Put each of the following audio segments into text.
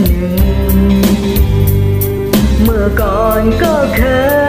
หนึ่ง เมื่อก่อนก็เคย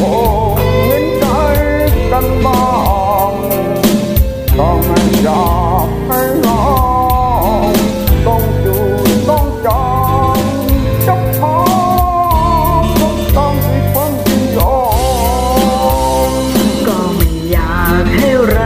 คงเห็นใจกันบ้างก็ไม่อยกให้น้องต้องจูต้องจองจะพอต้องต้องมีควรยอมก็ไม่อยากให้เรา